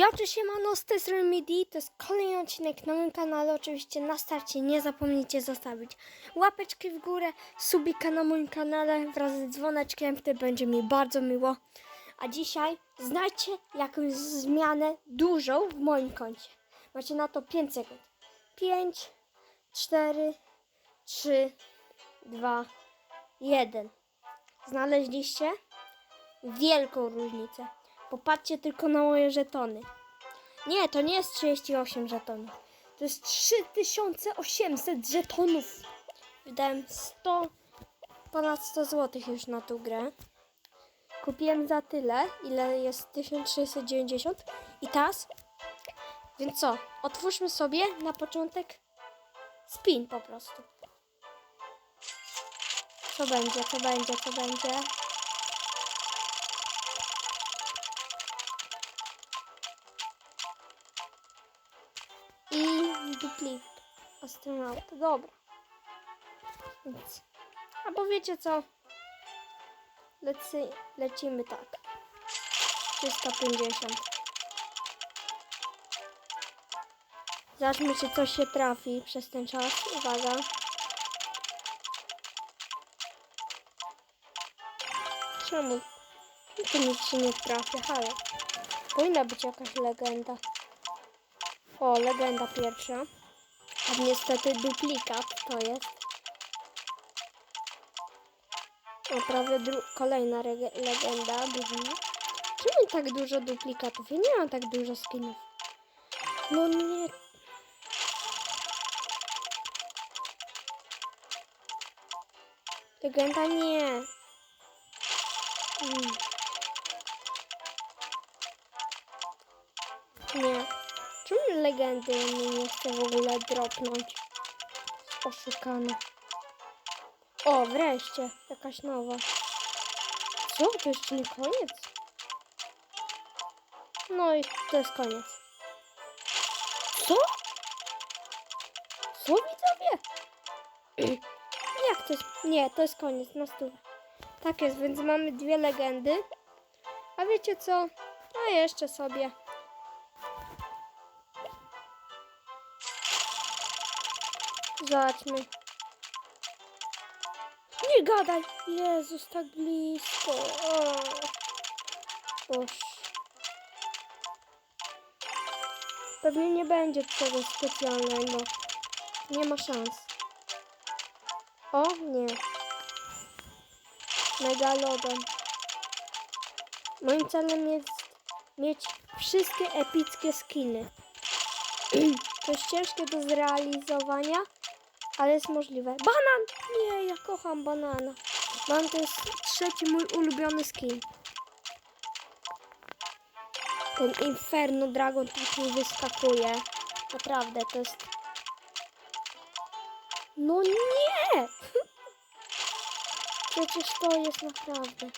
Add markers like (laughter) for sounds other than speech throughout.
Ja tu siemano z tej strony Midi, to jest kolejny odcinek na moim kanale. Oczywiście na starcie nie zapomnijcie zostawić łapeczki w górę, subika na moim kanale wraz z dzwoneczkiem, wtedy będzie mi bardzo miło. A dzisiaj znajdźcie jakąś zmianę dużą w moim koncie. Macie na to 5 sekund. 5, 4, 3, 2, 1. Znaleźliście? Wielką różnicę. Popatrzcie tylko na moje żetony. Nie, to nie jest 38 żetonów. To jest 3800 żetonów. Wydałem 100, ponad 100 zł już na tą grę. Kupiłem za tyle, ile jest 1690. I teraz, więc co? Otwórzmy sobie na początek spin po prostu. Co będzie, co będzie, co będzie? Duplik astronauta. Dobra. Więc. Albo wiecie co? Lecy, lecimy tak. 350. Zobaczmy, czy coś się trafi przez ten czas. Uwaga. Czemu? Tu nic się nie trafia, halo. Powinna być jakaś legenda. O, legenda pierwsza. A niestety duplikat to jest. O, prawie kolejna legenda. Druga. Czemu tak dużo duplikatów? Ja nie mam tak dużo skinów. No nie. Legenda nie. Mm. Nie. Czemu legendy mi nie chce w ogóle dropnąć? Oszukane. O, wreszcie. Jakaś nowa. Co? To jeszcze nie koniec? No i to jest koniec. Co? Co widzowie? (clears throat) Jak to jest? Nie, to jest koniec na stówę. Tak jest, więc mamy dwie legendy. A wiecie co? A jeszcze sobie. Zobaczmy. Nie gadaj! Jezus, tak blisko. O. Boż. Pewnie nie będzie czegoś specjalnego. Nie ma szans. O, nie. Megalodon. Moim celem jest mieć wszystkie epickie skiny. (clears throat) To jest ciężkie do zrealizowania, ale jest możliwe. Banan! Nie, ja kocham banana. Banan to jest trzeci mój ulubiony skin. Ten Inferno Dragon tak mi wyskakuje. Naprawdę, to jest... No nie! (laughs) Przecież to jest naprawdę...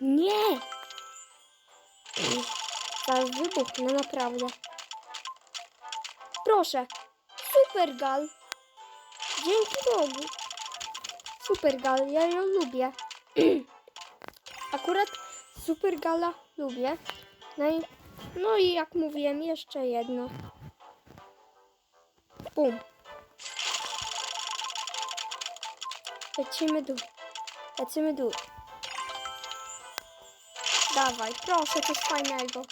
Nie! Zaraz wybuchnę, naprawdę. Proszę. Super gal. Dzięki Bogu. Super gal, ja ją lubię. (clears throat) Akurat super gala lubię. No i, no i jak mówiłem, jeszcze jedno. Bum. Lecimy dół. Lecimy dół. Dawaj, proszę, coś fajnego.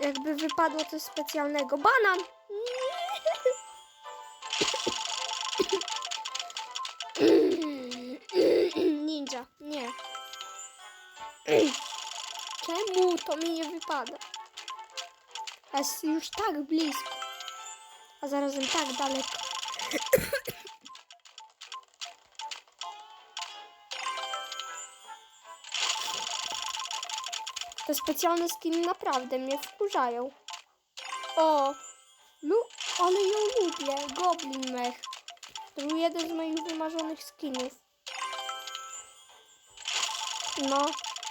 Jakby wypadło coś specjalnego. Banan! To mi nie wypada? Jest już tak blisko. A zarazem tak daleko. (coughs) Te specjalne skiny naprawdę mnie wkurzają. O, lu ale ją lubię. Goblin Mech. To był jeden z moich wymarzonych skinów. No,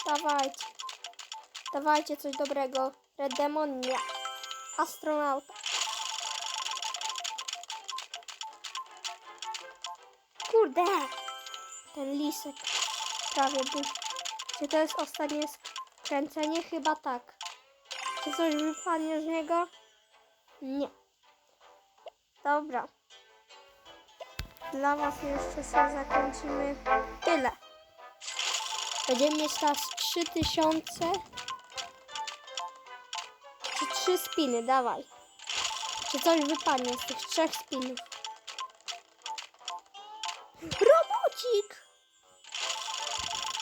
dawajcie. Dawajcie coś dobrego. Red Demon nie. Astronauta. Kurde. Ten lisek prawie był. Czy to jest ostatnie skręcenie? Chyba tak. Czy coś wypadnie z niego? Nie. Dobra. Dla Was jeszcze sobie zakończymy tyle. Będziemy mieć teraz 3000. 3 spiny, dawaj. Czy coś wypadnie z tych trzech spinów? Robocik!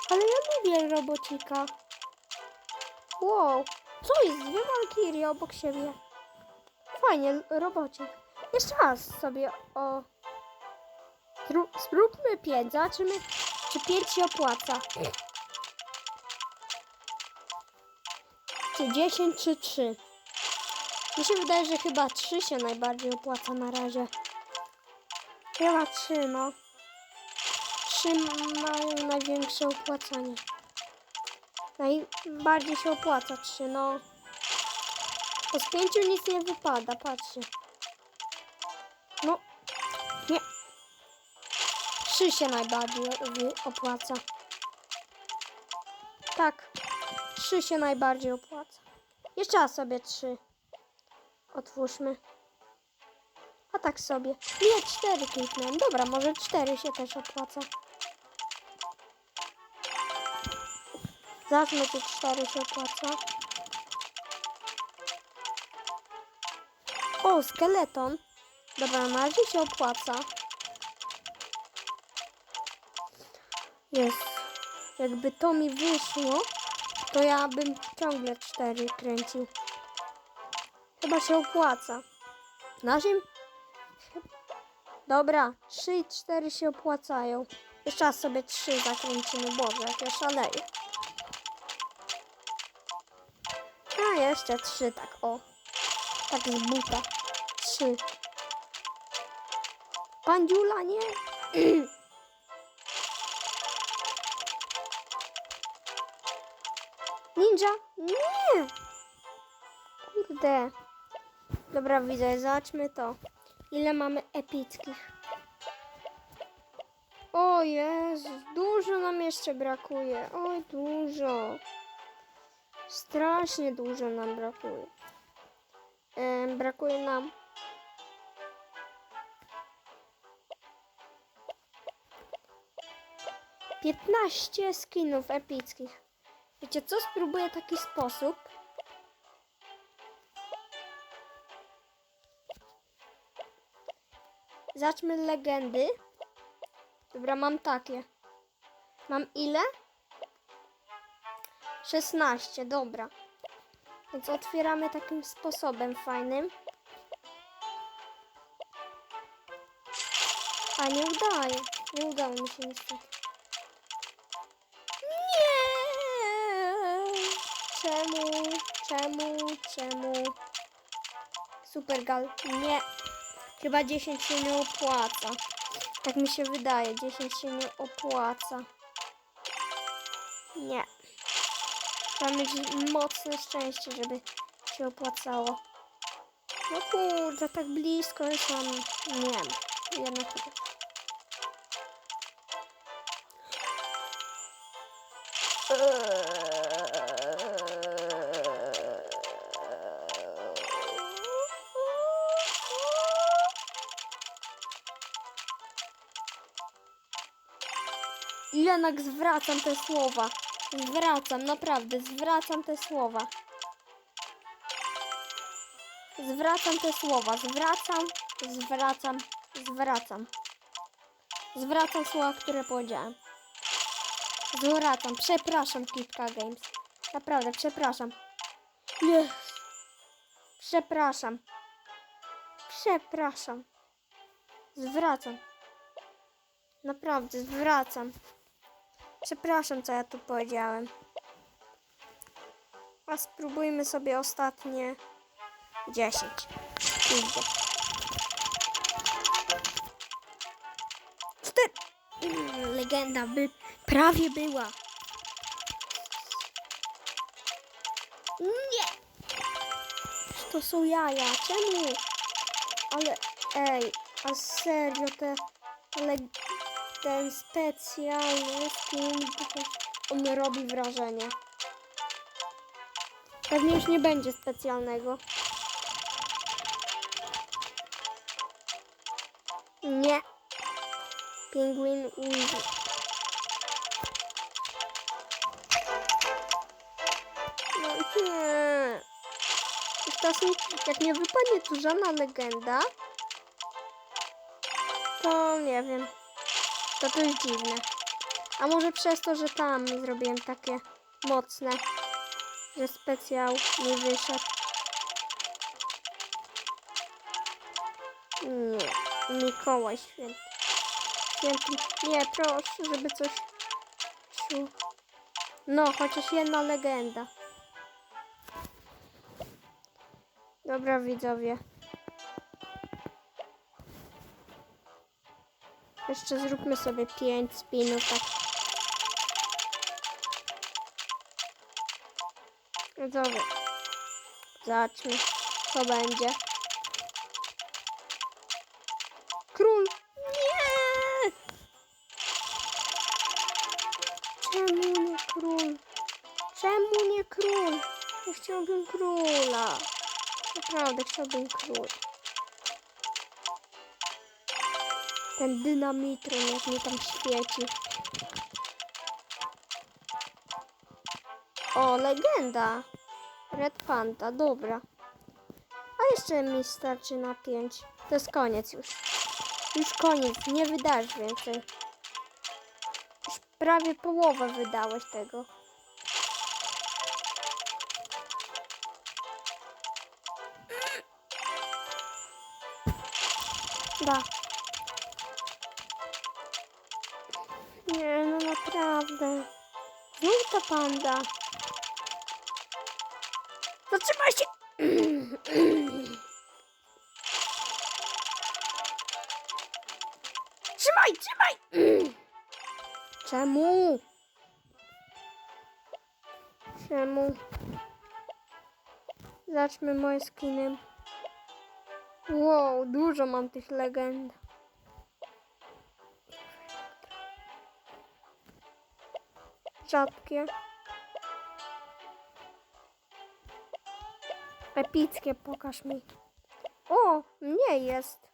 Ale ja lubię robocika. Wow, co jest? Dwie walkirie obok siebie. Fajnie, robocik. Jeszcze raz sobie o... Spróbmy pięć, zobaczymy, czy pięć się opłaca. Czy 10, czy 3. Mi się wydaje, że chyba 3 się najbardziej opłaca na razie. Chyba 3, no. 3 mają największe opłacanie. Najbardziej się opłaca 3, no. Bo z 5 nic nie wypada, patrzcie. No, nie. 3 się najbardziej opłaca. Tak. 3 się najbardziej opłaca. Jeszcze raz sobie 3. Otwórzmy. A tak sobie. Nie, 4 kliknąłem. Dobra, może 4 się też opłaca. Zobaczmy, czy 4 się opłaca. O, skeleton. Dobra, na razie się opłaca. Jest. Jakby to mi wyszło, to ja bym ciągle 4 kręcił. Chyba się opłaca. Na razie... Dobra, 3 i 4 się opłacają. Jeszcze raz sobie 3 zakręcimy. Boże, jak ja szaleję. A, jeszcze 3, tak o. Tak z buta. 3. Pandziula, nie? (clears throat) Ninja? Nie! Kurde. Dobra, widzę, zobaczmy to. Ile mamy epickich? O Jezus, dużo nam jeszcze brakuje. Oj, dużo. Strasznie dużo nam brakuje. Em, brakuje nam. Piętnaście skinów epickich. Wiecie co? Spróbuję taki sposób. Zacznijmy legendy. Dobra, mam takie. Mam ile? 16, dobra. Więc otwieramy takim sposobem fajnym. A nie udaje. Nie udało mi się niestety. Nie! Czemu? Czemu? Czemu? Supergal. Nie. Chyba 10 się nie opłaca. Tak mi się wydaje. 10 się nie opłaca. Nie. Trzeba mieć mocne szczęście, żeby się opłacało. No kurde, tak blisko jest on. Nie wiem. Jednak nie. Jednak zwracam te słowa. Zwracam, naprawdę, zwracam te słowa. Zwracam te słowa, zwracam, zwracam, zwracam. Zwracam słowa, które powiedziałem. Zwracam, przepraszam, Kitka Games. Naprawdę, przepraszam. Jest. Przepraszam. Przepraszam. Zwracam. Naprawdę, zwracam. Przepraszam, co ja tu powiedziałem. A spróbujmy sobie ostatnie 10. Idzie. Cztery. Mm, Legenda by prawie była. Nie! To są jaja. Czemu? Ale ej, a serio te, ale ten specjalny skin, on robi wrażenie. Pewnie już nie będzie specjalnego. Nie. Pingwin Uzi. No nie. Czasem, jak nie wypadnie tu żadna legenda, to nie wiem. To to jest dziwne. A może przez to, że tam zrobiłem takie mocne, że specjał nie wyszedł. Nie. Mikołaj święty. Święty. Nie, proszę, żeby coś. No, chociaż jedna legenda. Dobra, widzowie. Jeszcze zróbmy sobie pięć spinów. Tak. Widzowie. Zobaczmy, co będzie. Król! Nie! Czemu nie król? Czemu nie król? Ja chciałbym króla. Naprawdę chciałbym król. Ten dynamitron, jak mi tam świeci. O, legenda. Red Panda, dobra. A jeszcze mi starczy na 5. To jest koniec już. Już koniec, nie wydasz więcej. Już prawie połowę wydałeś tego. Da. Nie, no naprawdę. Znów ta panda. Zatrzymaj się! Trzymaj, trzymaj! Czemu? Czemu? Zacznijmy moje skiny. Wow, dużo mam tych legend. Rzadkie. Epickie, pokaż mi. O, mniej jest.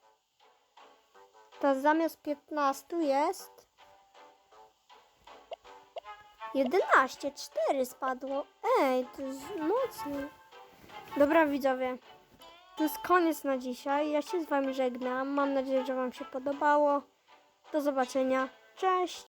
To zamiast 15 jest 11, 4 spadło. Ej, to jest mocno. Dobra widzowie, to jest koniec na dzisiaj. Ja się z wami żegnam. Mam nadzieję, że wam się podobało. Do zobaczenia. Cześć!